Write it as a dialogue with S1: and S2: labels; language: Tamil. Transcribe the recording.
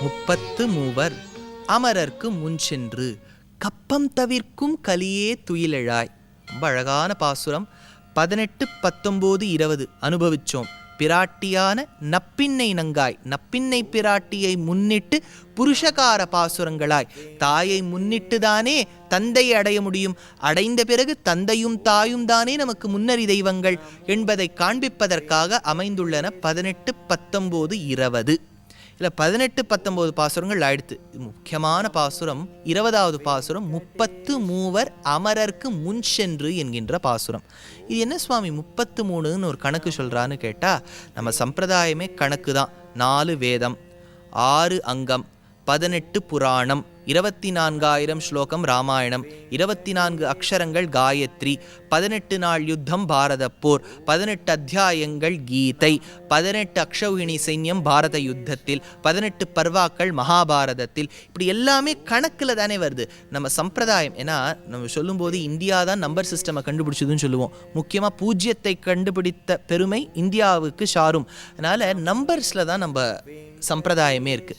S1: முப்பத்து மூவர். அமரர்க்கு முன் சென்று கப்பம் தவிர்க்கும் கலியே துயிலெழாய். ரொம்ப அழகான பாசுரம். பதினெட்டு பத்தொம்போது இருபது. அனுபவிச்சோம். பிராட்டியான நப்பின்னை நங்காய். நப்பின்னை பிராட்டியை முன்னிட்டு புருஷகார பாசுரங்களாய். தாயை முன்னிட்டு தானே தந்தையை அடைய முடியும். அடைந்த பிறகு தந்தையும் தாயும் தானே நமக்கு முன்னறி தெய்வங்கள் என்பதை காண்பிப்பதற்காக அமைந்துள்ளன பதினெட்டு பத்தொம்போது இருபது. இல்லை பதினெட்டு பத்தொம்போது பாசுரங்கள் ஆயிடுத்து. முக்கியமான பாசுரம். இருபதாவது பாசுரம் முப்பத்து மூவர் அமரர்க்கு முன் சென்று என்கின்ற பாசுரம். இது என்ன சுவாமி? முப்பத்து மூணுன்னு ஒரு கணக்கு சொல்கிறான்னு கேட்டால் நம்ம சம்பிரதாயமே கணக்கு தான் நாலு வேதம் ஆறு அங்கம் பதினெட்டு புராணம் இருபத்தி நான்காயிரம் ஸ்லோகம் ராமாயணம் இருபத்தி நான்கு அக்ஷரங்கள் காயத்ரி பதினெட்டு நாள் யுத்தம் பாரத போர் பதினெட்டு அத்தியாயங்கள் கீதை பதினெட்டு அக்ஷௌகிணி சைன்யம் பாரத யுத்தத்தில் பதினெட்டு பர்வாக்கள் மகாபாரதத்தில். இப்படி எல்லாமே கணக்கில் தானே வருது. நம்ம சம்பிரதாயம் ஏன்னா நம்ம சொல்லும்போது இந்தியா தான் நம்பர் சிஸ்டமை கண்டுபிடிச்சதுன்னு சொல்லுவோம். முக்கியமாக பூஜ்யத்தை கண்டுபிடித்த பெருமை இந்தியாவுக்கு சாரும். அதனால் நம்பர்ஸில் தான் நம்ம சம்பிரதாயமே இருக்குது